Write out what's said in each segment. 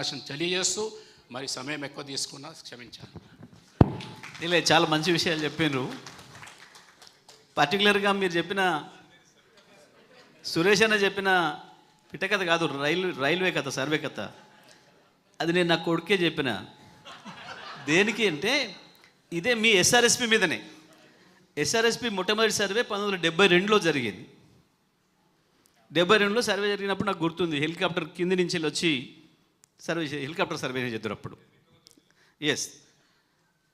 అవకాశం తెలియజేస్తూ మరి సమయం ఎక్కువ తీసుకున్నా క్షమించాను ఇలా చాలా మంచి విషయాలు చెప్పినారు పర్టికులర్గా మీరు చెప్పిన సురేష్ అన్న చెప్పిన పిట్టకథ కాదు రైలు రైల్వే కథ సర్వే కథ అది నేను నా కొడుకే చెప్పిన దేనికి అంటే ఇదే మీ ఎస్ఆర్ఎస్పి మీదనే ఎస్ఆర్ఎస్పి మొట్టమొదటి సర్వే పంతొమ్మిది వందల డెబ్బై రెండులో జరిగింది. డెబ్బై రెండులో సర్వే జరిగినప్పుడు నాకు గుర్తుంది హెలికాప్టర్ కింది నుంచి వచ్చి సర్వే హెలికాప్టర్ సర్వే చేద్దరు అప్పుడు ఎస్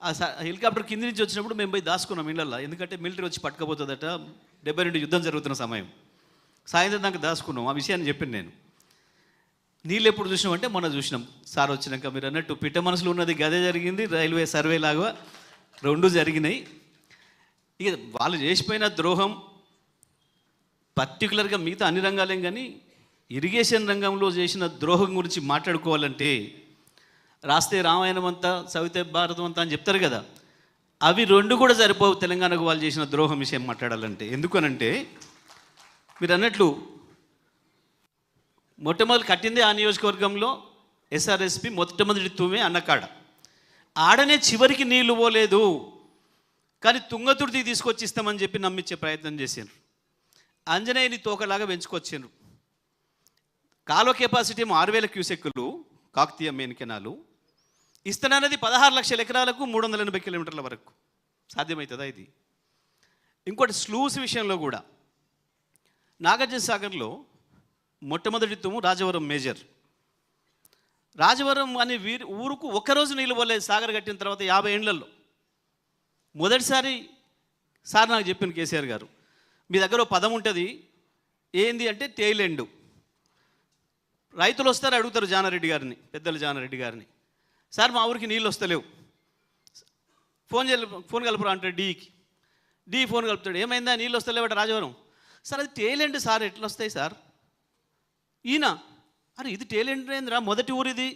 ఆ హెలికాప్టర్ కింది నుంచి వచ్చినప్పుడు మేము పోయి దాచుకున్నాం ఇళ్ళల్లో ఎందుకంటే మిలిటరీ వచ్చి పట్టుకపోతుందట డెబ్బై రెండు యుద్ధం జరుగుతున్న సమయం. సాయంత్రం దాకా దాచుకున్నాం. ఆ విషయాన్ని చెప్పాను నేను. నీళ్ళు ఎప్పుడు చూసినాం అంటే మొన్న చూసినాం. సార్ వచ్చినాక మీరు అన్నట్టు పిట్ట మనసులో ఉన్నది గదే జరిగింది రైల్వే సర్వే లాగా రెండు జరిగినాయి. ఇక వాళ్ళు చేసిపోయిన ద్రోహం పర్టికులర్గా మిగతా అన్ని రంగాలేం కానీ ఇరిగేషన్ రంగంలో చేసిన ద్రోహం గురించి మాట్లాడుకోవాలంటే రాస్తే రామాయణం అంతా సవితే భారతం అంతా అని చెప్తారు కదా. అవి రెండు కూడా సరిపోవు తెలంగాణకు వాళ్ళు చేసిన ద్రోహం విషయం మాట్లాడాలంటే. ఎందుకనంటే మీరు అన్నట్లు మొట్టమొదటి కట్టిందే ఆ నియోజకవర్గంలో ఎస్ఆర్ఎస్పి మొట్టమొదటి తూమే అన్నకాడ. ఆడనే చివరికి నీళ్ళు పోలేదు. కానీ తుంగతుర్తి తీసుకొచ్చి ఇస్తామని చెప్పి నమ్మించే ప్రయత్నం చేశారు ఆంజనేయుని తోకలాగా పెంచుకొచ్చారు కాలువ కెపాసిటీ ఏమో ఆరు వేల క్యూసెక్కులు కాకతీయ మెయిన్ కెనాలు. ఇస్తున్నది పదహారు లక్షల ఎకరాలకు మూడు వందల ఎనభై కిలోమీటర్ల వరకు. సాధ్యమవుతుందా ఇది? ఇంకోటి స్లూస్ విషయంలో కూడా. నాగార్జున సాగర్లో మొట్టమొదటి తుము రాజవరం మేజర్. రాజవరం అనే వీరి ఊరుకు ఒక్కరోజు నీళ్ళు పోలేదు సాగర్ కట్టిన తర్వాత యాభై ఏండ్లలో మొదటిసారి సార్ నాకు చెప్పిన కేసీఆర్ గారు. మీ దగ్గర పదం ఉంటుంది. ఏంది అంటే టెయిల్ ఎండు. రైతులు వస్తారు అడుగుతారు జానారెడ్డి గారిని పెద్దలు జానారెడ్డి గారిని. సార్ మా ఊరికి నీళ్ళు వస్తలేవు. ఫోన్ చేయ ఫోన్ కలుపురా అంటాడు డీకి. డీ ఫోన్ కలుపుతాడు ఏమైందా నీళ్ళు వస్తలేవట రాజవరం? సార్ అది టేలెంట్ సార్ ఎట్లా వస్తాయి సార్? ఈయన అరే ఇది టేలెంట్ ఏందిరా మొదటి ఊరు ఇది?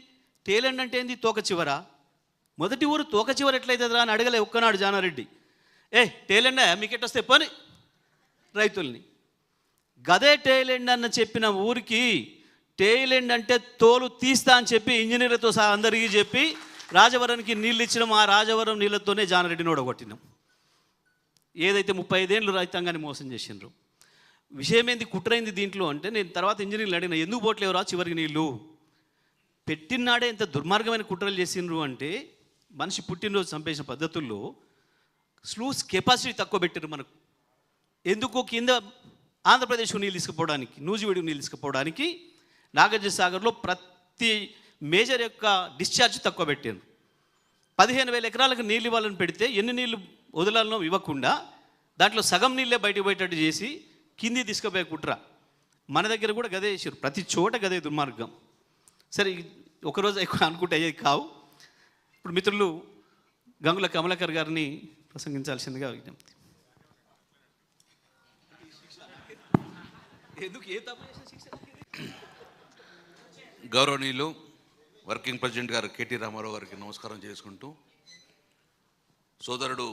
టేలెంట్ అంటే ఏంది తోక చివరా? మొదటి ఊరు తోక చివర ఎట్లయితుందిరా అని అడగలే ఒక్కనాడు జానారెడ్డి. ఏ టేలెండా మీకు ఎట్టొస్తే పని. రైతుల్ని. గదే టేలెండ్ అన్న చెప్పిన ఊరికి టైలెండ్ అంటే తోలు తీస్తా అని చెప్పి ఇంజనీర్లతో సహా అందరికీ చెప్పి రాజవరానికి నీళ్ళు ఇచ్చినాం ఆ రాజవరం నీళ్ళతోనే జానరెడ్డిని ఓడగొట్టినాం. ఏదైతే ముప్పై ఐదేళ్ళు రైతాంగాన్ని మోసం చేసిండ్రు. విషయం ఏంది కుట్రైంది దీంట్లో అంటే నేను తర్వాత ఇంజనీర్లు అడిగిన ఎందుకు పోట్లేవురా చివరికి నీళ్ళు? పెట్టినాడే ఇంత దుర్మార్గమైన కుట్రలు చేసిండ్రు అంటే మనిషి పుట్టినరోజు చంపేసిన పద్ధతుల్లో స్లూస్ కెపాసిటీ తక్కువ పెట్టారు మనకు. ఎందుకు? కింద ఆంధ్రప్రదేశ్కు నీళ్ళు తీసుకుపోవడానికి నూజివీడికి నీళ్ళు తీసుకుపోవడానికి నాగార్జునసాగర్లో ప్రతి మేజర్ యొక్క డిశ్చార్జ్ తక్కువ పెట్టాను పదిహేను వేల ఎకరాలకు నీళ్ళు ఇవ్వాలని పెడితే ఎన్ని నీళ్ళు వదలాలనో ఇవ్వకుండా దాంట్లో సగం నీళ్ళే బయటకు పోయేటట్టు చేసి కింది తీసుకుపోయే కుట్ర. మన దగ్గర కూడా గదే చేశారు ప్రతి చోట గదే దుర్మార్గం. సరే ఒకరోజు ఎక్కువ అనుకుంటే అయ్యేది కావు. ఇప్పుడు మిత్రులు గంగుల కమలాకర్ గారిని ప్రసంగించాల్సిందిగా విజ్ఞప్తి. ఎందుకు ఏ తప్పు శిక్ష గౌరవనీయులు వర్కింగ్ ప్రెసిడెంట్ గారు కేటీ రామారావు గారికి నమస్కారం చేసుకుంటూ సోదరుడు